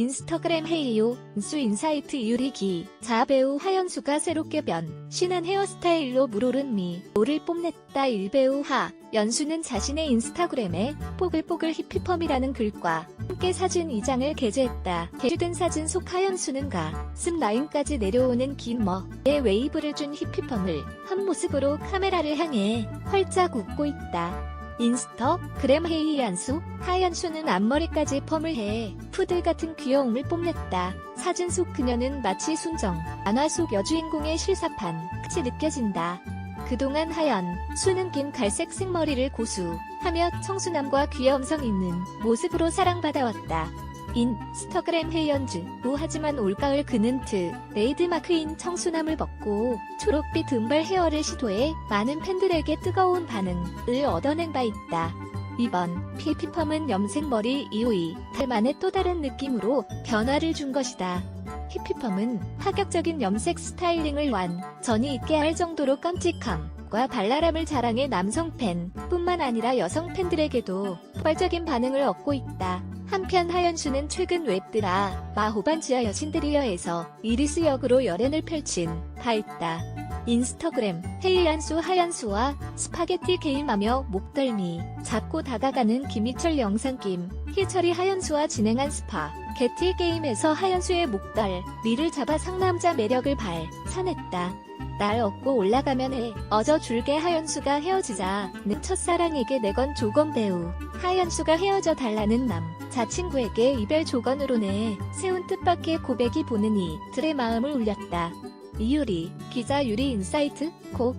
인스타그램 헤이오, 수 인사이트 유리기, 자배우 하연수가 새롭게 변, 신한 헤어스타일로 물오른 미, 오를 뽐냈다 일배우 하, 연수는 자신의 인스타그램에 뽀글뽀글 히피펌이라는 글과 함께 사진 2장을 게재했다. 게시된 사진 속 하연수는 가, 슴 라인까지 내려오는 긴 머에 웨이브를 준 히피펌을 한 모습으로 카메라를 향해 활짝 웃고 있다. 인스터, 그램 헤이안수, 하얀수는 앞머리까지 펌을 해 푸들 같은 귀여움을 뽐냈다. 사진 속 그녀는 마치 순정, 만화 속 여주인공의 실사판, 끝이 느껴진다. 그동안 하연, 수는 긴 갈색 생머리를 고수 하며 청순함과 귀여움성 있는 모습으로 사랑받아왔다. 인스타그램 헤이언즈, 우 하지만 올가을 그는 트, 레이드마크인 청순함을 벗고 초록빛 은발 헤어를 시도해 많은 팬들에게 뜨거운 반응을 얻어낸 바 있다. 이번 피피펌은 염색머리 이후이 달 만에 또 다른 느낌으로 변화를 준 것이다. 히피펌은 파격적인 염색 스타일링을 완전히 있게 할 정도로 깜찍함과 발랄함을 자랑해 남성 팬 뿐만 아니라 여성 팬들에게도 폭발적인 반응을 얻고 있다. 한편 하연수는 최근 웹드라 마호반 지하 여신들이여에서 이리스 역으로 열연을 펼친 바 있다. 인스타그램 헤이안수 하얀수와 스파게티 게임하며 목덜미 잡고 다가가는 김희철 영상 김 희철이 하연수와 진행한 스파 게티 게임에서 하연수의 목덜 미를 잡아 상남자 매력을 발산했다. 날 얻고 올라가면 해. 어저 줄게 하연수가 헤어지자. 내 첫사랑에게 내건 조건 배우. 하연수가 헤어져 달라는 남 자친구에게 이별 조건으로 내. 세운 뜻밖의 고백이 보는 이들의 마음을 울렸다. 이유리 기자 유리 인사이트 고